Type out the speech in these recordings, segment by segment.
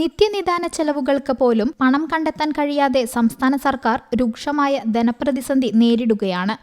നിത്യനിദാന ചെലവുകൾക്ക് പോലും പണം കണ്ടെത്താൻ കഴിയാതെ സംസ്ഥാന സർക്കാർ രൂക്ഷമായ ധനപ്രതിസന്ധി നേരിടുകയാണ്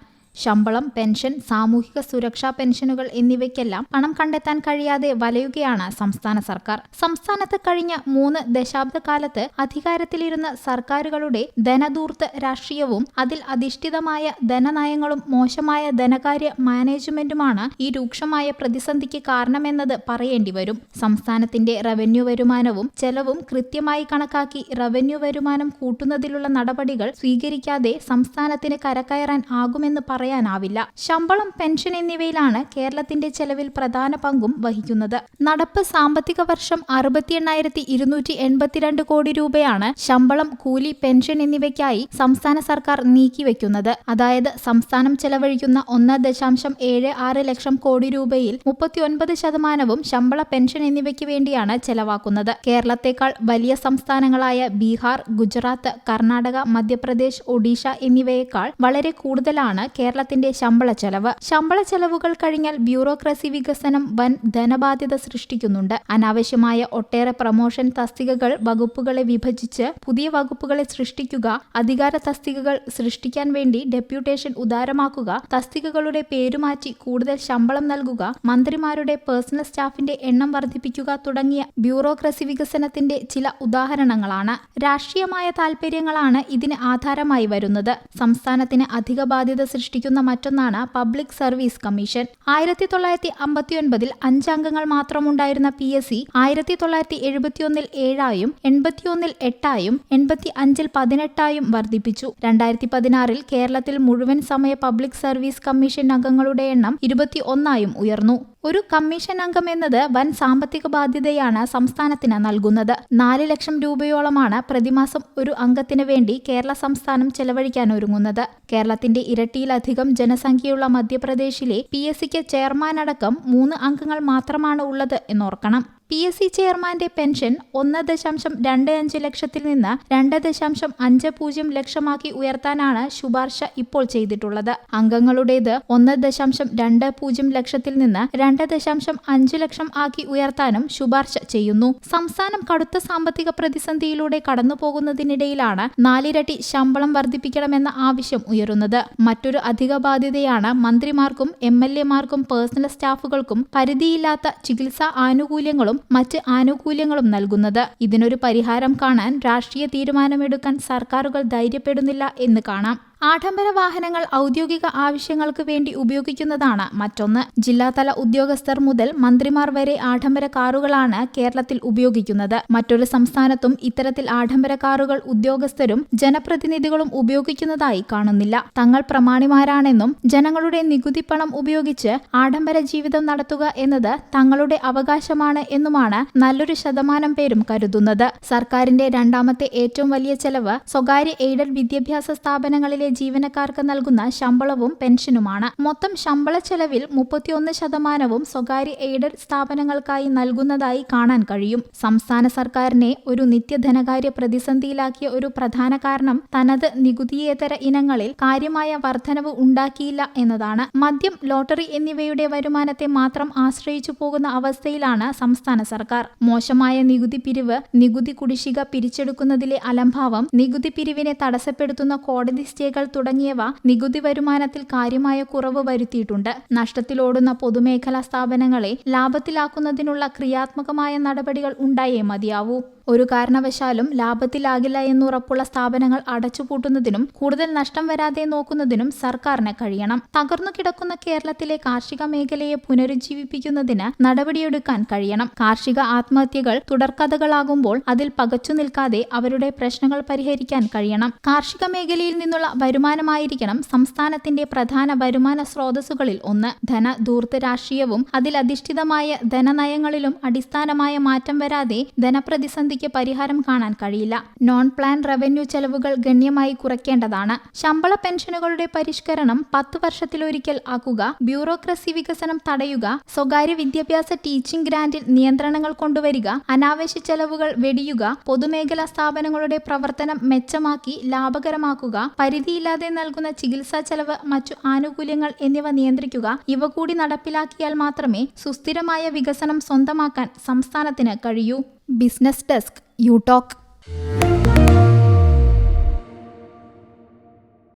ശമ്പളം പെൻഷൻ സാമൂഹിക സുരക്ഷാ പെൻഷനുകൾ എന്നിവയ്ക്കെല്ലാം പണം കണ്ടെത്താൻ കഴിയാതെ വലയുകയാണ് സംസ്ഥാന സർക്കാർ. സംസ്ഥാനത്ത് കഴിഞ്ഞ മൂന്ന് ദശാബ്ദകാലത്ത് അധികാരത്തിലിരുന്ന സർക്കാരുകളുടെ ധനധൂർത്ത് രാഷ്ട്രീയവും അതിൽ അധിഷ്ഠിതമായ ധനനയങ്ങളും മോശമായ ധനകാര്യ മാനേജ്മെന്റുമാണ് ഈ രൂക്ഷമായ പ്രതിസന്ധിക്ക് കാരണമെന്നത് പറയേണ്ടി വരും. സംസ്ഥാനത്തിന്റെ റവന്യൂ വരുമാനവും ചെലവും കൃത്യമായി കണക്കാക്കി റവന്യൂ വരുമാനം കൂട്ടുന്നതിലുള്ള നടപടികൾ സ്വീകരിക്കാതെ സംസ്ഥാനത്തിന് കരകയറാൻ ആകുമെന്ന് പറയാനാവില്ല. ശമ്പളം പെൻഷൻ എന്നിവയിലാണ് കേരളത്തിന്റെ ചെലവിൽ പ്രധാന പങ്കും വഹിക്കുന്നത്. നടപ്പ് സാമ്പത്തിക വർഷം അറുപത്തി എണ്ണായിരത്തി ഇരുന്നൂറ്റി എൺപത്തിരണ്ട് കോടി രൂപയാണ് ശമ്പളം കൂലി പെൻഷൻ എന്നിവയ്ക്കായി സംസ്ഥാന സർക്കാർ നീക്കിവെക്കുന്നത്. അതായത് സംസ്ഥാനം ചെലവഴിക്കുന്ന ഒന്ന് ദശാംശം ഏഴ് ആറ് ലക്ഷം കോടി രൂപയിൽ മുപ്പത്തിയൊൻപത് ശതമാനവും ശമ്പള പെൻഷൻ എന്നിവയ്ക്ക് വേണ്ടിയാണ് ചെലവാക്കുന്നത്. കേരളത്തെക്കാൾ വലിയ സംസ്ഥാനങ്ങളായ ബീഹാർ ഗുജറാത്ത് കർണാടക മധ്യപ്രദേശ് ഒഡീഷ എന്നിവയേക്കാൾ വളരെ കൂടുതലാണ് കേരളത്തിന്റെ ശമ്പള ചെലവ്. ശമ്പള ചെലവുകൾ കഴിഞ്ഞാൽ ബ്യൂറോക്രസി വികസനം വൻ ധനബാധ്യത സൃഷ്ടിക്കുന്നുണ്ട്. അനാവശ്യമായ ഒട്ടേറെ പ്രമോഷൻ തസ്തികകൾ വകുപ്പുകളെ വിഭജിച്ച് പുതിയ വകുപ്പുകളെ സൃഷ്ടിക്കുക അധികാര തസ്തികകൾ സൃഷ്ടിക്കാൻ വേണ്ടി ഡെപ്യൂട്ടേഷൻ ഉദാരമാക്കുക തസ്തികകളുടെ പേരുമാറ്റി കൂടുതൽ ശമ്പളം നൽകുക മന്ത്രിമാരുടെ പേഴ്സണൽ സ്റ്റാഫിന്റെ എണ്ണം വർദ്ധിപ്പിക്കുക തുടങ്ങിയ ബ്യൂറോക്രസി വികസനത്തിന്റെ ചില ഉദാഹരണങ്ങളാണ്. രാഷ്ട്രീയമായ താൽപര്യങ്ങളാണ് ഇതിന് ആധാരമായി വരുന്നത്. സംസ്ഥാനത്തിന് അധിക ബാധ്യത സൃഷ്ടിക്കുന്ന മറ്റൊന്നാണ് പബ്ലിക് സർവീസ് കമ്മീഷൻ. ആയിരത്തി തൊള്ളായിരത്തി അമ്പത്തിയൊൻപതിൽ അഞ്ചംഗങ്ങൾ മാത്രമുണ്ടായിരുന്ന പി എസ് സി ആയിരത്തി തൊള്ളായിരത്തി എഴുപത്തിയൊന്നിൽ ഏഴായും എൺപത്തിയൊന്നിൽ എട്ടായും എൺപത്തി അഞ്ചിൽ പതിനെട്ടായും വർദ്ധിപ്പിച്ചു. രണ്ടായിരത്തി പതിനാറിൽ കേരളത്തിൽ മുഴുവൻ സമയ പബ്ലിക് സർവീസ് കമ്മീഷൻ അംഗങ്ങളുടെ എണ്ണം ഇരുപത്തി ഒന്നായും ഉയർന്നു. ഒരു കമ്മീഷൻ അംഗം എന്നത് വൻ സാമ്പത്തിക ബാധ്യതയാണ് സംസ്ഥാനത്തിന് നൽകുന്നത്. നാല് ലക്ഷം രൂപയോളമാണ് പ്രതിമാസം ഒരു അംഗത്തിന് വേണ്ടി കേരള സംസ്ഥാനം ചെലവഴിക്കാൻ ഒരുങ്ങുന്നത്. കേരളത്തിന്റെ ഇരട്ടിയിലധികം ജനസംഖ്യയുള്ള മധ്യപ്രദേശിലെ പി എസ് സിക്ക് ചെയർമാൻ അടക്കം മൂന്ന് അംഗങ്ങൾ മാത്രമാണ് ഉള്ളത് എന്നോർക്കണം. പി എസ് സി ചെയർമാന്റെ പെൻഷൻ ഒന്ന് ദശാംശം രണ്ട് അഞ്ച് ലക്ഷത്തിൽ നിന്ന് രണ്ട് ദശാംശം അഞ്ച് പൂജ്യം ലക്ഷമാക്കി ഉയർത്താനാണ് ശുപാർശ ഇപ്പോൾ ചെയ്തിട്ടുള്ളത്. അംഗങ്ങളുടേത് ഒന്ന് ദശാംശം രണ്ട് പൂജ്യം ലക്ഷത്തിൽ നിന്ന് രണ്ട് ദശാംശം അഞ്ച് ലക്ഷം ആക്കി ഉയർത്താനും ശുപാർശ ചെയ്യുന്നു. സംസ്ഥാനം കടുത്ത സാമ്പത്തിക പ്രതിസന്ധിയിലൂടെ കടന്നുപോകുന്നതിനിടയിലാണ് നാലിരട്ടി ശമ്പളം വർദ്ധിപ്പിക്കണമെന്ന ആവശ്യം ഉയരുന്നത്. മറ്റൊരു അധിക ബാധ്യതയാണ് മന്ത്രിമാർക്കും എം എൽ എമാർക്കും പേഴ്സണൽ സ്റ്റാഫുകൾക്കും പരിധിയില്ലാത്ത ചികിത്സാ ആനുകൂല്യങ്ങളും മറ്റ് ആനുകൂല്യങ്ങളും നൽകുന്നത്. ഇതിനൊരു പരിഹാരം കാണാൻ രാഷ്ട്രീയ തീരുമാനമെടുക്കാൻ സർക്കാരുകൾ ധൈര്യപ്പെടുന്നില്ല എന്ന് കാണാം. ആഡംബര വാഹനങ്ങൾ ഔദ്യോഗിക ആവശ്യങ്ങൾക്ക് വേണ്ടി ഉപയോഗിക്കുന്നതാണ് മറ്റൊന്ന്. ജില്ലാതല ഉദ്യോഗസ്ഥർ മുതൽ മന്ത്രിമാർ വരെ ആഡംബര കാറുകളാണ് കേരളത്തിൽ ഉപയോഗിക്കുന്നത്. മറ്റൊരു സംസ്ഥാനത്തും ഇത്തരത്തിൽ ആഡംബര കാറുകൾ ഉദ്യോഗസ്ഥരും ജനപ്രതിനിധികളും ഉപയോഗിക്കുന്നതായി കാണുന്നില്ല. തങ്ങൾ പ്രമാണിമാരാണെന്നും ജനങ്ങളുടെ നികുതി പണം ഉപയോഗിച്ച് ആഡംബര ജീവിതം നടത്തുക എന്നത് തങ്ങളുടെ അവകാശമാണ് എന്നുമാണ് നല്ലൊരു ശതമാനം പേരും കരുതുന്നത്. സർക്കാരിന്റെ രണ്ടാമത്തെ ഏറ്റവും വലിയ ചെലവ് സ്വകാര്യ എയ്ഡഡ് വിദ്യാഭ്യാസ സ്ഥാപനങ്ങളിലെ ജീവനക്കാർക്ക് നൽകുന്ന ശമ്പളവും പെൻഷനുമാണ്. മൊത്തം ശമ്പള ചെലവിൽ മുപ്പത്തിയൊന്ന് ശതമാനവും സ്വകാര്യ എയ്ഡഡ് സ്ഥാപനങ്ങൾക്കായി നൽകുന്നതായി കാണാൻ കഴിയും. സംസ്ഥാന സർക്കാരിനെ ഒരു നിത്യധനകാര്യ പ്രതിസന്ധിയിലാക്കിയ ഒരു പ്രധാന കാരണം തനത് നികുതിയേതര ഇനങ്ങളിൽ കാര്യമായ വർധനവ് ഉണ്ടാക്കിയില്ല എന്നതാണ്. മദ്യം ലോട്ടറി എന്നിവയുടെ വരുമാനത്തെ മാത്രം ആശ്രയിച്ചു പോകുന്ന അവസ്ഥയിലാണ് സംസ്ഥാന സർക്കാർ. മോശമായ നികുതി പിരിവ് നികുതി കുടിശ്ശിക പിരിച്ചെടുക്കുന്നതിലെ അലംഭാവം നികുതി പിരിവിനെ തടസ്സപ്പെടുത്തുന്ന കോടതി സ്റ്റേകൾ തുടങ്ങിയവ നികുതി വരുമാനത്തിൽ കാര്യമായ കുറവ് വരുത്തിയിട്ടുണ്ട്. നഷ്ടത്തിലോടുന്ന പൊതുമേഖലാ സ്ഥാപനങ്ങളെ ലാഭത്തിലാക്കുന്നതിനുള്ള ക്രിയാത്മകമായ നടപടികൾ ഉണ്ടായേ മതിയാവൂ. ഒരു കാരണവശാലും ലാഭത്തിലാകില്ല എന്നുറപ്പുള്ള സ്ഥാപനങ്ങൾ അടച്ചുപൂട്ടുന്നതിനും കൂടുതൽ നഷ്ടം വരാതെ നോക്കുന്നതിനും സർക്കാരിന് കഴിയണം. തകർന്നു കിടക്കുന്ന കേരളത്തിലെ കാർഷിക മേഖലയെ പുനരുജ്ജീവിപ്പിക്കുന്നതിന് നടപടിയെടുക്കാൻ കഴിയണം. കാർഷിക ആത്മഹത്യകൾ തുടർക്കഥകളാകുമ്പോൾ അതിൽ പകച്ചു നിൽക്കാതെ അവരുടെ പ്രശ്നങ്ങൾ പരിഹരിക്കാൻ കഴിയണം. കാർഷിക മേഖലയിൽ നിന്നുള്ള വരുമാനമായിരിക്കണം സംസ്ഥാനത്തിന്റെ പ്രധാന വരുമാന സ്രോതസ്സുകളിൽ ഒന്ന്. ധന ധൂർത്ത് രാഷ്ട്രീയവും അതിലധിഷ്ഠിതമായ ധനനയങ്ങളിലും അടിസ്ഥാനമായ മാറ്റം വരാതെ ധനപ്രതിസന്ധിക്ക് പരിഹാരം കാണാൻ കഴിയില്ല. നോൺ പ്ലാൻ റവന്യൂ ചെലവുകൾ ഗണ്യമായി കുറയ്ക്കേണ്ടതാണ്. ശമ്പള പെൻഷനുകളുടെ പരിഷ്കരണം പത്ത് വർഷത്തിലൊരിക്കൽ ആക്കുക. ബ്യൂറോക്രസി വികസനം തടയുക. സ്വകാര്യ വിദ്യാഭ്യാസ ടീച്ചിംഗ് ഗ്രാന്റിൽ നിയന്ത്രണങ്ങൾ കൊണ്ടുവരിക. അനാവശ്യ ചെലവുകൾ വെടിയുക. പൊതുമേഖലാ സ്ഥാപനങ്ങളുടെ പ്രവർത്തനം മെച്ചമാക്കി ലാഭകരമാക്കുക. പരിധിയില്ലാതെ നൽകുന്ന ചികിത്സാ ചെലവ് മറ്റു ആനുകൂല്യങ്ങൾ എന്നിവ നിയന്ത്രിക്കുക ഇവ കൂടി നടപ്പിലാക്കിയാൽ മാത്രമേ സുസ്ഥിരമായ വികസനം സ്വന്തമാക്കാൻ സംസ്ഥാനത്തിന് കഴിയൂ. Business desk you talk